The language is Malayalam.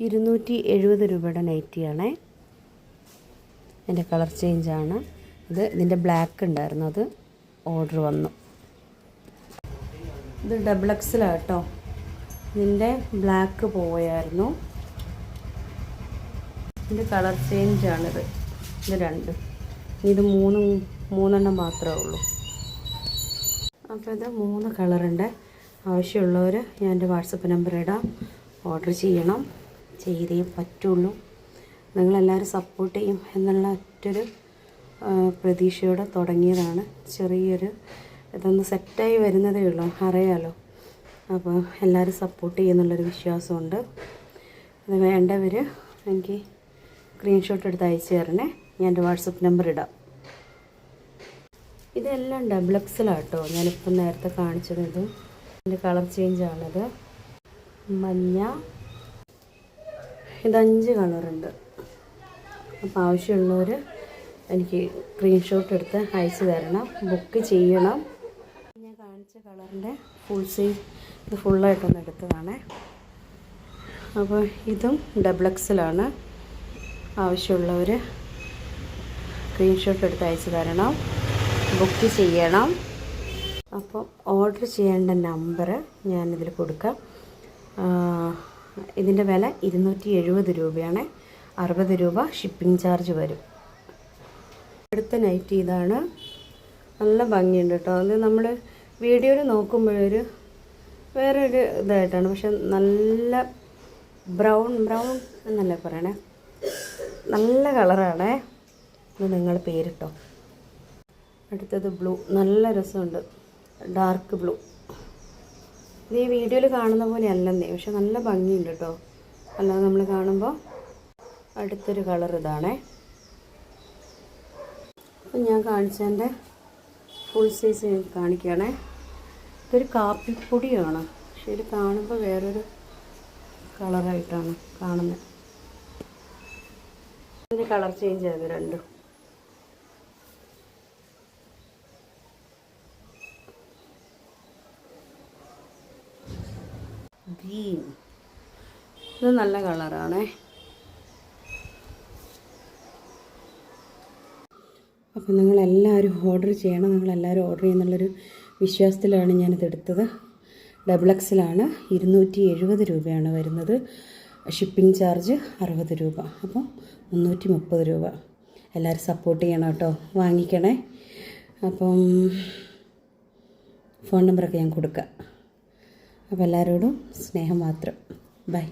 ഇരുന്നൂറ്റി എഴുപത് രൂപയുടെ നൈറ്റിയാണേ. എന്റെ കളർ ചേഞ്ചാണ്. ഇത് ഇതിന്റെ ബ്ലാക്ക് ഉണ്ടായിരുന്നു. അത് ഓർഡർ വന്നു. ഇത് ഡബിൾ എക്സിലാണ് കേട്ടോ ഇതിന്റെ ബ്ലാക്ക് പോയായിരുന്നു. ഇതിന്റെ കളർ ചേഞ്ചാണിത്. ഇത് രണ്ട്. ഇത് മൂന്ന് മൂന്നെണ്ണം മാത്രമേ ഉള്ളൂ. അപ്പോൾ ഇത് മൂന്ന് കളറുണ്ട്. ആവശ്യമുള്ളവർ ഞാൻ എന്റെ വാട്സപ്പ് നമ്പർ ഇടാം. ഓർഡർ ചെയ്യണം. ചെയ്തേ പറ്റുള്ളൂ. നിങ്ങളെല്ലാവരും സപ്പോർട്ട് ചെയ്യും എന്നുള്ള ഒറ്റൊരു പ്രതീക്ഷയോടെ തുടങ്ങിയതാണ്. ചെറിയൊരു ഇതൊന്ന് സെറ്റായി വരുന്നതേ ഉള്ളൂ അറിയാലോ. അപ്പോൾ എല്ലാവരും സപ്പോർട്ട് ചെയ്യുന്നുള്ളൊരു വിശ്വാസമുണ്ട്. അത് വേണ്ടവർ എനിക്ക് സ്ക്രീൻഷോട്ട് എടുത്ത് അയച്ചു തരണേ. ഞാൻ എന്റെ വാട്സപ്പ് നമ്പർ ഇടാം. ഇതെല്ലാം ഡബിൾ എക്സലാട്ടോ ഞാനിപ്പം നേരത്തെ കാണിച്ചത് ഇത്. ഇതിന്റെ കളർ ചേഞ്ചാണത് മഞ്ഞ ഇത് അഞ്ച് കളറുണ്ട്. അപ്പോൾ ആവശ്യമുള്ളവർ എനിക്ക് സ്ക്രീൻഷോട്ട് എടുത്ത് അയച്ചു തരണം. ബുക്ക് ചെയ്യണം. ഞാൻ കാണിച്ച കളറിന്റെ ഫുൾ സൈസ് ഇത് ഫുള്ളായിട്ടൊന്ന് എടുത്തതാണേ. അപ്പോൾ ഇതും ഡബിൾ ആവശ്യമുള്ളവർ സ്ക്രീൻഷോട്ട് എടുത്ത് അയച്ചു തരണം. ബുക്ക് ചെയ്യണം. അപ്പോൾ ഓർഡർ ചെയ്യേണ്ട നമ്പർ ഞാനിതിൽ കൊടുക്കാം. ഇതിന്റെ വില ഇരുന്നൂറ്റി എഴുപത് രൂപയാണ്. അറുപത് രൂപ ഷിപ്പിംഗ് ചാർജ് വരും. അടുത്ത നൈറ്റ് ഇതാണ്. നല്ല ഭംഗിയുണ്ട് കേട്ടോ അത് നമ്മൾ വീഡിയോയിൽ നോക്കുമ്പോഴൊരു ഒരു ഇതായിട്ടാണ്. പക്ഷെ നല്ല ബ്രൗൺ ബ്രൗൺ എന്നല്ലേ പറയണേ? നല്ല കളറാണേ. ഇത് നിങ്ങൾ പേരിട്ടോ. അടുത്തത് ബ്ലൂ നല്ല രസമുണ്ട്. ഡാർക്ക് ബ്ലൂ ഇത് ഈ വീഡിയോയിൽ കാണുന്ന പോലെ അല്ലെന്നേ. പക്ഷെ നല്ല ഭംഗിയുണ്ട് കേട്ടോ. അല്ലാതെ നമ്മൾ കാണുമ്പോൾ അടുത്തൊരു കളർ ഇതാണേ. അപ്പം ഞാൻ കാണിച്ചതിന്റെ ഫുൾ സൈസ് കാണിക്കുകയാണേ. ഇതൊരു കാപ്പിപ്പൊടിയാണ്. പക്ഷെ ഇത് കാണുമ്പോൾ വേറൊരു കളറായിട്ടാണ് കാണുന്നത് ഇതിന് കളർ ചേഞ്ച് ആയത് രണ്ടും. ഗ്രീൻ. ഇത് നല്ല കളറാണേ. അപ്പോൾ നിങ്ങളെല്ലാവരും ഓർഡർ ചെയ്യണം. നിങ്ങളെല്ലാവരും ഓർഡർ ചെയ്യുന്നുള്ളൊരു വിശ്വാസത്തിലാണ് ഞാനിത് എടുത്തത്. ഡബിൾ എക്സിലാണ് ഇരുന്നൂറ്റി എഴുപത് രൂപയാണ് വരുന്നത്. ഷിപ്പിംഗ് ചാർജ് അറുപത് രൂപ. അപ്പോൾ മുന്നൂറ്റി മുപ്പത് രൂപ. എല്ലാവരും സപ്പോർട്ട് ചെയ്യണം കേട്ടോ. വാങ്ങിക്കണേ. അപ്പം ഫോൺ നമ്പറൊക്കെ ഞാൻ കൊടുക്കാം. അപ്പോൾ എല്ലാവരോടും സ്നേഹം മാത്രം. ബൈ.